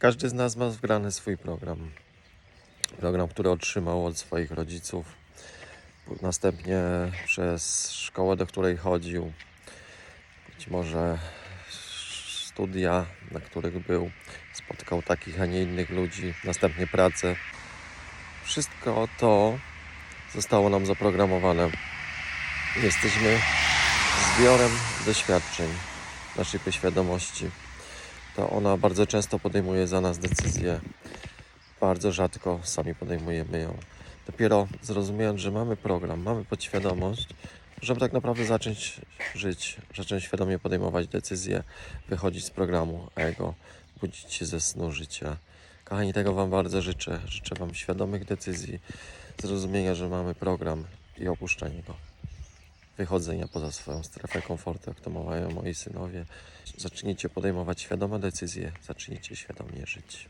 Każdy z nas ma wgrany swój program. Program, który otrzymał od swoich rodziców. Następnie przez szkołę, do której chodził. Być może studia, na których był. Spotkał takich, a nie innych ludzi. Następnie pracę. Wszystko to zostało nam zaprogramowane. Jesteśmy zbiorem doświadczeń naszej podświadomości. To ona bardzo często podejmuje za nas decyzje. Bardzo rzadko sami podejmujemy ją. Dopiero zrozumiejąc, że mamy program, mamy podświadomość, żeby tak naprawdę zacząć żyć, zacząć świadomie podejmować decyzje, wychodzić z programu ego, budzić się ze snu życia. Kochani, tego Wam bardzo życzę. Życzę Wam świadomych decyzji, zrozumienia, że mamy program i opuszczenia go. Wychodzenia poza swoją strefę komfortu, jak to mawiają moi synowie. Zacznijcie podejmować świadome decyzje, zacznijcie świadomie żyć.